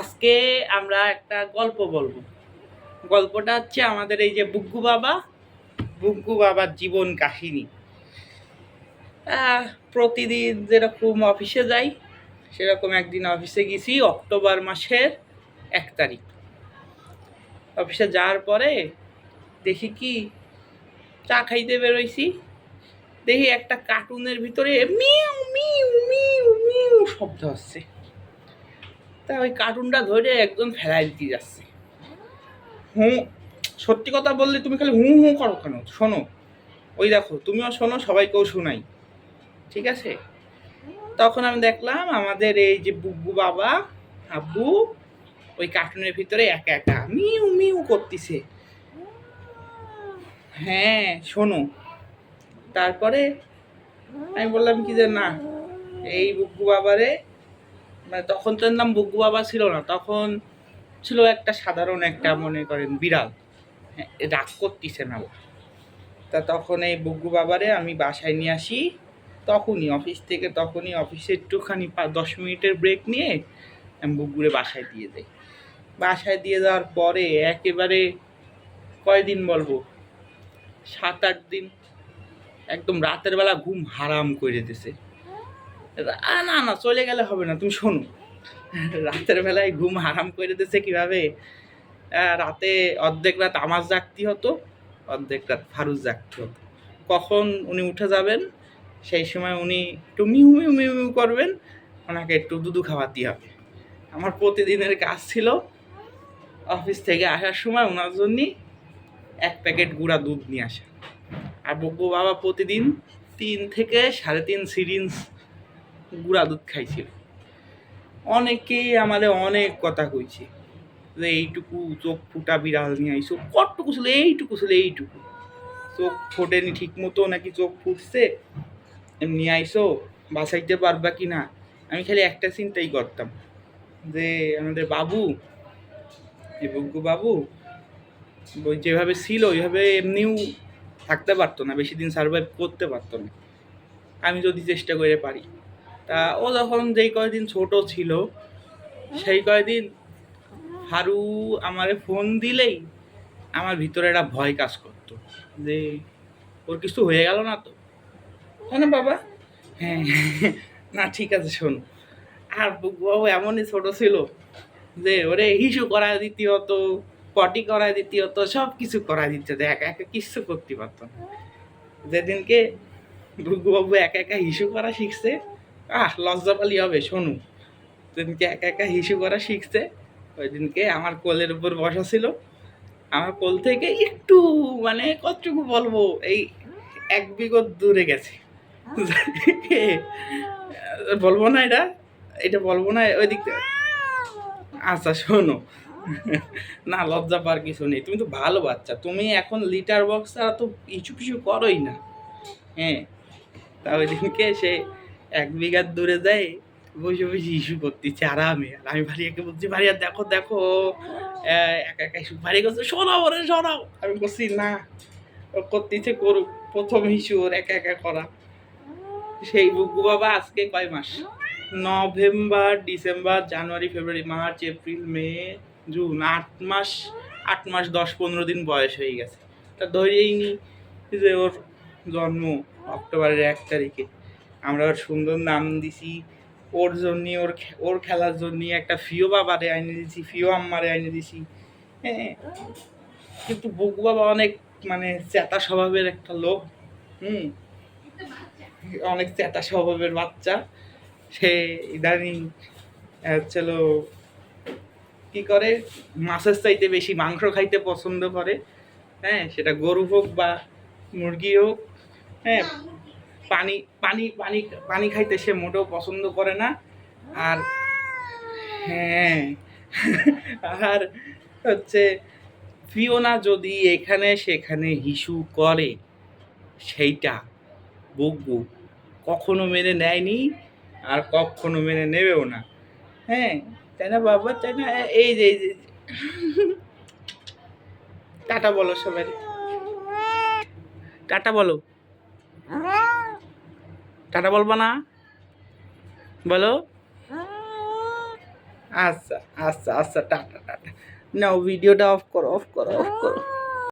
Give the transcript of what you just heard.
আজকে আমরা একটা গল্প বলব। গল্পটা হচ্ছে আমাদের এই যে বুগ্গু বাবা, বুগ্গু বাবার জীবন কাহিনী। প্রতিদিন যেরকম অফিসে যাই, সেরকম একদিন অফিসে গেছি অক্টোবর মাসের এক তারিখ। অফিসে যাওয়ার পরে দেখি কি, চা খাইতে বেরোইছি। দেখি একটা কার্টুনের ভিতরে মিউ মিউ মিউ মিউ শব্দ হচ্ছে তা ওই কার্টুনটা ধরে একদম ফেলাই দিতে যাচ্ছে। হুঁ, সত্যি কথা বললে তুমি খালি হুঁ হুঁ করো কেন? শোনো। ওই দেখো, তুমিও শোনো, সবাইকেও শোনাই। ঠিক আছে? তখন আমি দেখলাম আমাদের এই যে বুব্বু বাবা, আব্বু, ওই কার্টুনের ভিতরে একা একা মিউ মিউ করতেছে। হ্যাঁ শোনো। তারপরে আমি বললাম কি যে, না, এই বুগ্গু বাবারে মানে তখন তো নাম বুগ্গু বাবা ছিল না তখন ছিল একটা সাধারণ একটা মনে করেন বিড়াল। হ্যাঁ, রাগ করতেছে না তা তখন এই বুগ্গু বাবারে আমি বাসায় নিয়ে আসি তখনই অফিস থেকে তখনই অফিসে একটুখানি দশ মিনিটের ব্রেক নিয়ে আমি বুগ্গুরে বাসায় দিয়ে দেই। বাসায় দিয়ে দেওয়ার পরে একেবারে কয়দিন বলব? সাত আট দিন একদম রাতের বেলা ঘুম হারাম করে দিছে। আ, না না চলে গেলে হবে না তুমি শোনো। রাতের বেলায় ঘুম হারাম করে দিছে কীভাবে? রাতে অর্ধেক রাত আমার জাগতি হতো অর্ধেক রাত ফারুজ জাগতি হতো। কখন উনি উঠে যাবেন সেই সময় উনি একটু মিউ মিউ মিউ মিউ করবেন ওনাকে একটু দুধু খাওয়াতে হবে। আমার প্রতিদিনের কাজ ছিল অফিস থেকে আসার সময় ওনার জন্যই এক প্যাকেট গুঁড়া দুধ নিয়ে আসা। আর বব্বু বাবা প্রতিদিন তিন থেকে সাড়ে তিন সিরিঞ্জ গুঁড়া দুধ খাইছিল। অনেকেই আমাদের অনেক কথা কইছে যে এইটুকু চোখ ফুটা বিড়াল নিয়ে আইসো কতটুকু ছিল, এইটুকু ছিল, এইটুকু। চোখ ফোটেনি ঠিক মতো নাকি চোখ ফুটছে? এমনি আইসো বাঁচাইতে পারবা কি না? আমি খালি একটা চিন্তাই করতাম যে আমাদের বাবু বগ্গু বাবু যেভাবে ছিল, ওইভাবে এমনিও থাকতে পারতো না, বেশি দিন সার্ভাইভ করতে পারতো না। আমি যদি চেষ্টা করে পারি। তা ও যখন যেই কয়দিন ছোট ছিল, সেই কয়দিন হারু আমারে ফোন দিলেই আমার ভিতরে একটা ভয় কাজ করতো যে, ওর কিছু হয়ে গেল না তো? না বাবা? হ্যাঁ না, ঠিক আছে, শোন। আর বাবু এমনই ছোট ছিল যে, ওরে হিসু করা দিতে হতো পটি করা দিতে হতো সব কিছু করা দিতে হতো একা একা কিচ্ছু করতে পারতো না। যেদিনকে ভুগুবাবু একা একা হিসু করা শিখছে আহ লজ্জা পালি হবে শোনু। যেদিনকে একা একা হিসু করা শিখছে। ওই দিনকে আমার কোলের উপর বসা ছিল। আমার কোল থেকে একটু মানে কতটুকু বলব এই এক বিগত দূরে গেছে। বলব না এটা এটা বলব না ওই দিক আচ্ছা শোনো। না লজ্জা পার কিছু নেই। তুমি তো ভালো বাচ্চা। তুমি এখন লিটার বক্স ছাড়া তো পিছু পিছু করোই না। হ্যাঁ। তা ওই দিনকে সে এক বিঘার দূরে যায় বসে বসে ইস্যু করতেছে আরামে। আর আমি ভারিয়াকে বলছি ভারিয়া দেখো দেখো একা একা ইস্যু ভারিয়া করছে শোনাও ওরে শোনাও আমি বলছি, না করতেছে, করুক। প্রথম ইস্যু ওর একা একা করা। সেই বুকু বাবা আজকে কয় মাস? November, December, January, February, March, April, May, June, আট মাস আট মাস, দশ, পনেরো দিন বয়স হয়ে গেছে। তা ধরেই নি যে ওর জন্ম অক্টোবরের এক তারিখে। আমরা ওর সুন্দর নাম দিছি। ওর জন্য ওর ওর খেলার জন্য একটা ফিও বাবারে আইনে দিছি, ফিও আম্মারে আইনে দিছি। হ্যাঁ কিন্তু বকু বাবা অনেক মানে চেতা স্বভাবের একটা লোক, হুম। অনেক চেতা স্বভাবের বাচ্চা। সে ইদানিং হচ্ছিল কি করে? মাছের চাইতে বেশি মাংস খাইতে পছন্দ করে। হ্যাঁ সেটা গরু হোক বা মুরগি হোক। হ্যাঁ পানি পানি পানি পানি খাইতে সে মোটেও পছন্দ করে না। আর হ্যাঁ আর হচ্ছে ফিওনা যদি এখানে সেখানে হিসু করে, সেইটা বুকবু কখনো মেনে নেয়নি আর কখনো মেনে নেবেও না। হ্যাঁ তাই না বাবা? তাই না? এই যে এই যে। টাটা বলো সবাই। টাটা বলো। টাটা বলব না? বলো। আচ্ছা আচ্ছা আচ্ছা টাটা টাটা। না ভিডিওটা অফ করো অফ করো অফ করো।